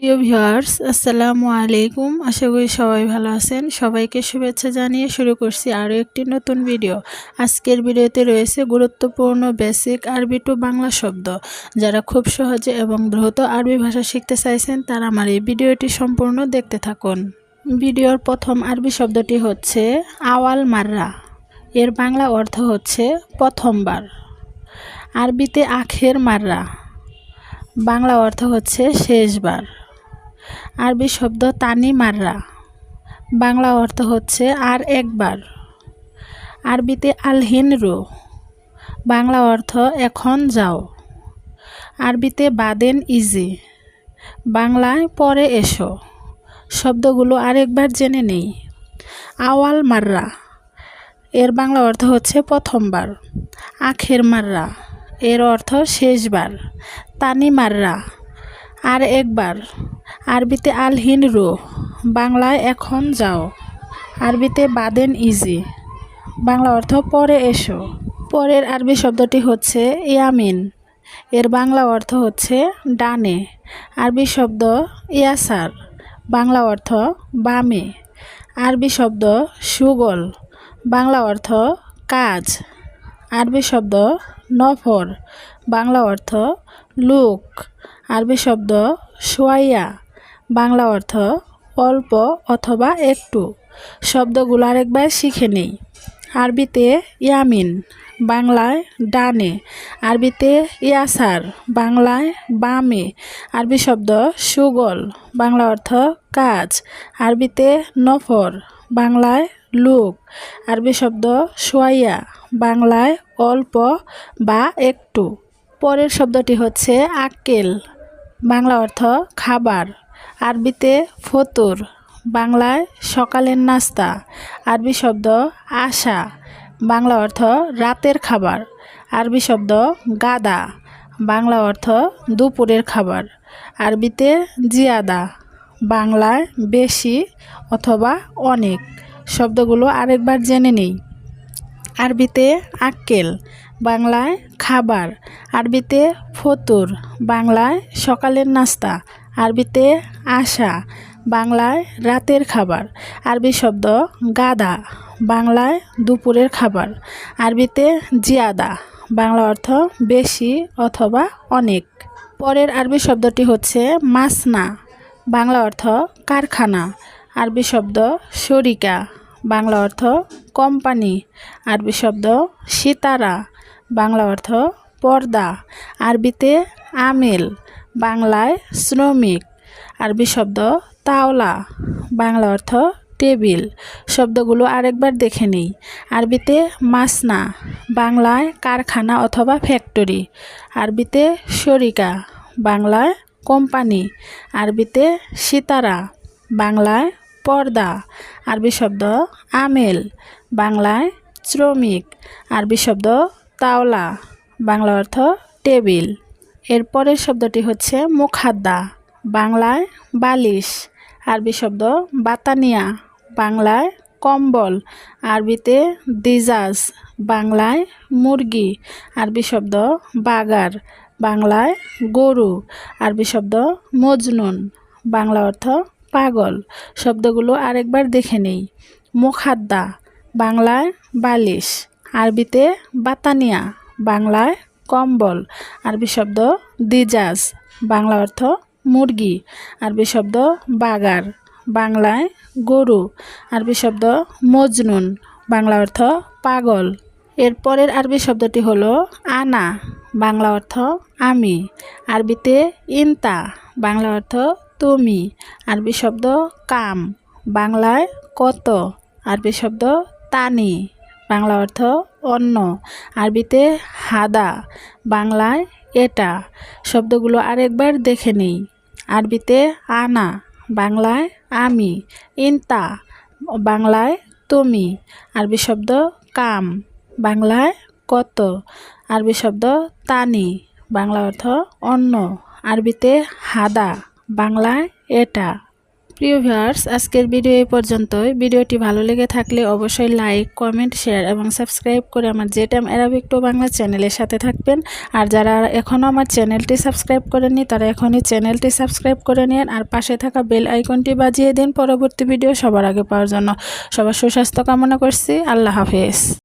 প্রিয় ভিউয়ার্স, আসসালামু আলাইকুম। আশা করি সবাই ভালো আছেন। সবাইকে শুভেচ্ছা জানিয়ে শুরু করছি আরও একটি নতুন ভিডিও। আজকের ভিডিওতে রয়েছে গুরুত্বপূর্ণ বেসিক আরবি টু বাংলা শব্দ। যারা খুব সহজে এবং দ্রুত আরবি ভাষা শিখতে চাইছেন, তারা আমার এই ভিডিওটি সম্পূর্ণ দেখতে থাকুন। ভিডিওর প্রথম আরবি শব্দটি হচ্ছে আওয়াল মাররা। এর বাংলা অর্থ হচ্ছে প্রথমবার। আরবিতে আখের মাররা। বাংলা অর্থ হচ্ছে শেষবার। আরবি শব্দ তানি মাররা। বাংলা অর্থ হচ্ছে আর একবার। আরবিতে আলহিন রু বাংলা অর্থ এখন যাও। আরবিতে বাদেন ইজি। বাংলায় পরে এসো। শব্দগুলো আরেকবার জেনে নেই। আওয়াল মাররা। এর বাংলা অর্থ হচ্ছে প্রথমবার। আখের মাররা। এর অর্থ শেষবার। তানি মাররা। আর একবার। আরবিতে আল হিন রু বাংলায় এখন যাও। আরবিতে বাদেন ইজি, বাংলা অর্থ পরে এসো। পরের আরবি শব্দটি হচ্ছে ইয়ামিন, এর বাংলা অর্থ হচ্ছে ডানে। আরবি শব্দ ইয়াসার, বাংলা অর্থ বামে। আরবি শব্দ সুগল, বাংলা অর্থ কাজ। আরবি শব্দ নফর, বাংলা অর্থ লুক। আরবি শব্দ সোয়াইয়া বাংলা অর্থ অল্প অথবা একটু। শব্দগুলো আরেকবার শিখে নেই। আরবিতে ইয়ামিন, বাংলায় ডানে। আরবিতে ইয়াসার, বাংলায় বামে। আরবি শব্দ সুগল, বাংলা অর্থ কাজ। আরবিতে নফর, বাংলায় লোক। আরবি শব্দ সোয়াইয়া, বাংলায় অল্প বা একটু। পরের শব্দটি হচ্ছে আক্কেল, বাংলা অর্থ খাবার। আরবিতে ফতুর, বাংলায় সকালের নাস্তা, আরবি শব্দ আশা, বাংলা অর্থ রাতের খাবার, আরবি শব্দ গাদা, বাংলা অর্থ দুপুরের খাবার, আরবিতে জিয়াদা, বাংলায় বেশি অথবা অনেক, শব্দগুলো আরেকবার জেনে নেই। আরবিতে আক্কেল, বাংলায় খাবার, আরবিতে ফতুর, বাংলায় সকালের নাস্তা আরবিতে আশা, বাংলায় রাতের খাবার, আরবি শব্দ গাদা, বাংলায় দুপুরের খাবার, আরবিতে জিয়াদা, বাংলা অর্থ বেশি অথবা অনেক। পরের আরবি শব্দটি হচ্ছে মাসনা, বাংলা অর্থ কারখানা, আরবি শব্দ শরিকা, বাংলা অর্থ কোম্পানি, আরবি শব্দ সিতারা, বাংলা অর্থ পর্দা, আরবিতে আমেল বাংলায় শ্রমিক, আরবি শব্দ তাওলা, বাংলা অর্থ টেবিল। শব্দগুলো আরেকবার দেখে নিই। আরবিতে মাসনা, বাংলায় কারখানা অথবা ফ্যাক্টরি। আরবিতে শরিকা, বাংলায় কোম্পানি। আরবিতে সিতারা, বাংলায় পর্দা। আরবি শব্দ আমেল, বাংলায় শ্রমিক। আরবি শব্দ তাওলা, বাংলা অর্থ টেবিল। এর পরের শব্দটি হচ্ছে মুখাদ্দা, বাংলায় বালিশ, আরবি শব্দ বাতানিয়া, বাংলায় কম্বল, আরবিতে দিজাজ, বাংলায় মুরগি, আরবি শব্দ বাগার, বাংলায় গরু, আরবি শব্দ মজনুন, বাংলা অর্থ পাগল। শব্দগুলো আরেকবার দেখে নেই। মুখাদ্দা, বাংলায় বালিশ, আরবিতে বাতানিয়া, বাংলায় কম্বল, আরবি শব্দ দিজাজ, বাংলা অর্থ মুরগি, আরবি শব্দ বাগার, বাংলায় গরু, আরবি শব্দ মজনুন, বাংলা অর্থ পাগল। এরপরের আরবি শব্দটি হলো আনা, বাংলা অর্থ আমি, আরবিতে ইনতা, বাংলা অর্থ তুমি, আরবি শব্দ কাম, বাংলায় কত, আরবি শব্দ তানি, বাংলা অর্থ অন্য। আরবিতে হাদা, বাংলায় এটা। শব্দগুলো আরেকবার দেখে নিই। আরবিতে আনা, বাংলায় আমি। ইনতা, বাংলায় তুমি। আরবি শব্দ কাম, বাংলায় কত। আরবি শব্দ তানি, বাংলা অর্থ অন্য। আরবিতে হাদা, বাংলায় এটা। প্রিয় ভিউয়ার্স, আজকের ভিডিও এই পর্যন্তই। ভিডিওটি ভালো লেগে থাকলে অবশ্যই লাইক, কমেন্ট, শেয়ার এবং সাবস্ক্রাইব করে আমার জেটাম অ্যারাবিক টু বাংলা চ্যানেলের সাথে থাকবেন। আর যারা এখনও আমার চ্যানেলটি সাবস্ক্রাইব করেননি, তারা এখনই চ্যানেলটি সাবস্ক্রাইব করে নিন আর পাশে থাকা বেল আইকনটি বাজিয়ে দিন পরবর্তী ভিডিও সবার আগে পাওয়ার জন্য। সবার সুস্বাস্থ্য কামনা করছি। আল্লাহ হাফেজ।